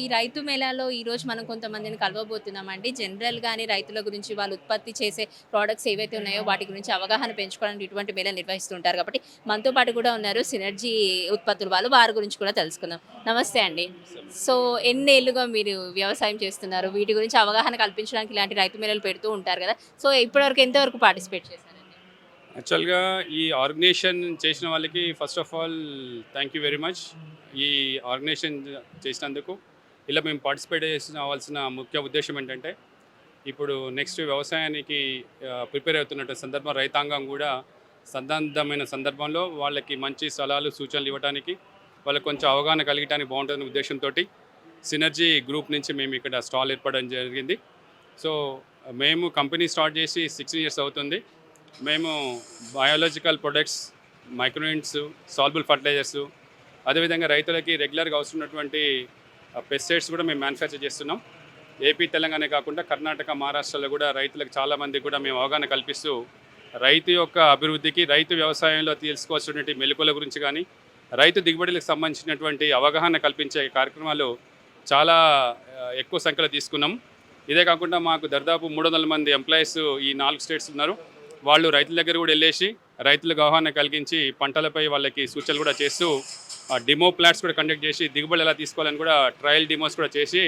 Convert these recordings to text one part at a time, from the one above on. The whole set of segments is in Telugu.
ఈ రైతు మేళాలో ఈరోజు మనం కొంతమందిని కలవబోతున్నామండి. జనరల్ గాని రైతుల గురించి వాళ్ళు ఉత్పత్తి చేసే ప్రోడక్ట్స్ ఏవైతే ఉన్నాయో వాటి గురించి అవగాహన పెంచుకోవడానికి ఇటువంటి మేళా నిర్వహిస్తుంటారు కాబట్టి మనతో పాటు కూడా ఉన్నారు సినర్జీ ఉత్పత్తులు వాళ్ళు. వారి గురించి కూడా తెలుసుకుందాం. నమస్తే అండి. సో ఎన్నేళ్ళుగా మీరు వ్యవసాయం చేస్తున్నారు? వీటి గురించి అవగాహన కల్పించడానికి ఇలాంటి రైతు మేళలు పెడుతూ ఉంటారు కదా. సో ఇప్పటివరకు ఎంతవరకు పార్టిసిపేట్ చేశారు యాక్చువల్గా ఈ ఆర్గనైజేషన్ చేసిన వాళ్ళకి first of all thank you very much ఈ ఆర్గనైజేషన్ చేసినందుకు ఇలా మేము పార్టిసిపేట్ చేసిన ముఖ్య ఉద్దేశం ఏంటంటే ఇప్పుడు నెక్స్ట్ వ్యవసాయానికి ప్రిపేర్ అవుతున్న సందర్భం రైతాంగం కూడా సందర్భమైన సందర్భంలో వాళ్ళకి మంచి సలహాలు సూచనలు ఇవ్వడానికి వాళ్ళకి కొంచెం అవగాహన కలిగటానికి బాగుంటుందనే ఉద్దేశంతో సినర్జీ గ్రూప్ నుంచి మేము ఇక్కడ స్టాల్ ఏర్పడడం జరిగింది. సో మేము కంపెనీ స్టార్ట్ చేసి సిక్స్ ఇయర్స్ అవుతుంది. మేము బయాలజికల్ ప్రొడక్ట్స్ మైక్రోయింట్స్ సాల్బుల్ ఫర్టిలైజర్స్ అదేవిధంగా రైతులకి రెగ్యులర్గా అవసరమైనటువంటి పెస్టిసైడ్స్ కూడా మేము మ్యానుఫ్యాక్చర్ చేస్తున్నాం. ఏపీ తెలంగాణ కాకుండా కర్ణాటక మహారాష్ట్రలో కూడా రైతులకు చాలామంది కూడా మేము అవగాహన కల్పిస్తూ రైతు యొక్క అభివృద్ధికి రైతు వ్యవసాయంలో తీసుకోవాల్సినటువంటి మెలకుల గురించి కానీ రైతు దిగుబడులకు సంబంధించినటువంటి అవగాహన కల్పించే కార్యక్రమాలు చాలా ఎక్కువ సంఖ్యలో తీసుకున్నాం. ఇదే కాకుండా మాకు దాదాపు మూడు వందల మంది ఎంప్లాయీస్ ఈ నాలుగు స్టేట్స్ ఉన్నారు. వాళ్ళు రైతుల దగ్గర కూడా వెళ్ళేసి రైతులకు అవగాహన కలిగించి పంటలపై వాళ్ళకి సూచనలు కూడా చేస్తూ డిమో ప్లాట్స్ కూడా కండక్ట్ చేసి దిగుబడి ఎలా తీసుకోవాలని కూడా ట్రయల్ డిమోస్ కూడా చేసి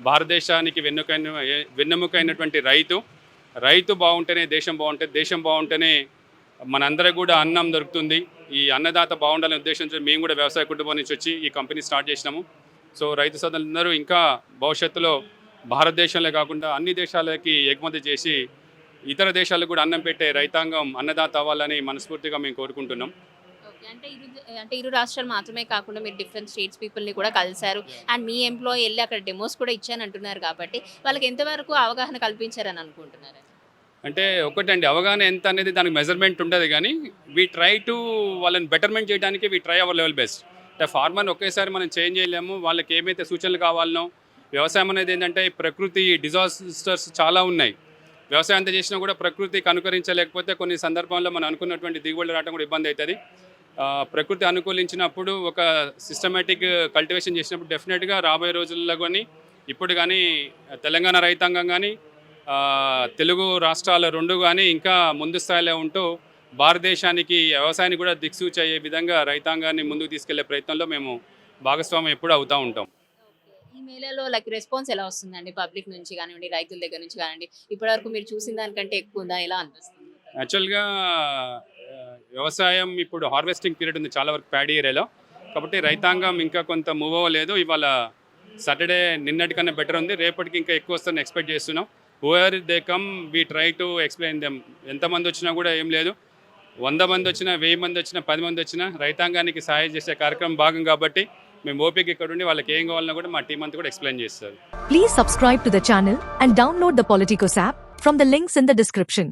భారతదేశానికి వెన్నుకైన వెన్నెముకైనటువంటి రైతు రైతు బాగుంటేనే దేశం బాగుంటుంది దేశం బాగుంటేనే మనందరికి కూడా అన్నం దొరుకుతుంది. ఈ అన్నదాత బాగుండాలనే ఉద్దేశంతో మేము కూడా వ్యవసాయ కుటుంబం నుంచి వచ్చి ఈ కంపెనీ స్టార్ట్ చేసినాము. సో రైతు సోదరులందరూ ఇంకా భవిష్యత్తులో భారతదేశంలో కాకుండా అన్ని దేశాలకి ఎగుమతి చేసి ఇతర దేశాలకు కూడా అన్నం పెట్టే రైతాంగం అన్నదాత అవ్వాలని మనస్ఫూర్తిగా మేము కోరుకుంటున్నాం. అంటే ఇరు అంటే ఇరు రాష్ట్రాలు మాత్రమే కాకుండా మీరు డిఫరెంట్ స్టేట్స్ పీపుల్ని కూడా కలిశారు. అండ్ మీ ఎంప్లాయీ వెళ్ళి అక్కడ డెమోస్ కూడా ఇచ్చాను అంటున్నారు కాబట్టి వాళ్ళకి ఎంతవరకు అవగాహన కల్పించారని అనుకుంటున్నారు అంటే ఒకటండి అవగాహన ఎంత అనేది దానికి మెజర్మెంట్ ఉండదు కానీ వీ ట్రై టు వాళ్ళని బెటర్మెంట్ చేయడానికి we try our level best అంటే ఫార్మర్ని ఒకేసారి మనం చేంజ్ చేయలేము వాళ్ళకి ఏమైతే సూచనలు కావాలనో వ్యవసాయం అనేది ఏంటంటే ప్రకృతి డిజాస్టర్స్ చాలా ఉన్నాయి. వ్యవసాయం అంతా చేసినా కూడా ప్రకృతికి అనుకరించలేకపోతే కొన్ని సందర్భాల్లో మనం అనుకున్నటువంటి దిగుబడులు రావడం కూడా ఇబ్బంది అవుతుంది. ప్రకృతి అనుకూలించినప్పుడు ఒక సిస్టమేటిక్ కల్టివేషన్ చేసినప్పుడు డెఫినెట్గా రాబోయే రోజుల్లో కానీ ఇప్పుడు కానీ తెలంగాణ రైతాంగం కానీ తెలుగు రాష్ట్రాల రెండు కానీ ఇంకా ముందు స్థాయిలో ఉంటూ భారతదేశానికి వ్యవసాయానికి కూడా దిక్సూచి అయ్యే విధంగా రైతాంగాన్ని ముందుకు తీసుకెళ్ళే ప్రయత్నంలో మేము భాగస్వామ్యం ఎప్పుడు అవుతూ ఉంటాం. ఈ మేళలో లైక్ రెస్పాన్స్ ఎలా వస్తుందండి? పబ్లిక్ నుంచి కానివ్వండి రైతుల దగ్గర నుంచి కానివ్వండి ఇప్పటివరకు మీరు చూసిన దానికంటే ఎక్కువ ఉందా? ఎలా అనిపిస్తుంది? యాక్చువల్గా వ్యవసాయం ఇప్పుడు హార్వెస్టింగ్ పీరియడ్ ఉంది చాలా వరకు ప్యాడీ ఏరియాలో కాబట్టి రైతాంగం ఇంకా కొంత మూవ్ అవ్వలేదు. ఇవాళ సాటర్డే నిన్నటికన్నా బెటర్ ఉంది. రేపటికి ఇంకా ఎక్కువ వస్తుందని ఎక్స్పెక్ట్ చేస్తున్నాం. Over they come we try to explain them ఎంతమంది వచ్చినా కూడా ఏం లేదు. వంద మంది వచ్చినా వెయ్యి మంది వచ్చినా పది మంది వచ్చినా రైతాంగానికి సహాయం చేసే కార్యక్రమం భాగం కాబట్టి మేము ఓపిక ఇక్కడ ఉండి వాళ్ళకి ఏం కావాలన్నా కూడా మా టీం అంతా కూడా ఎక్స్ప్లెయిన్ చేస్తారు. Please subscribe to the channel and download the Politicos app from the links in the description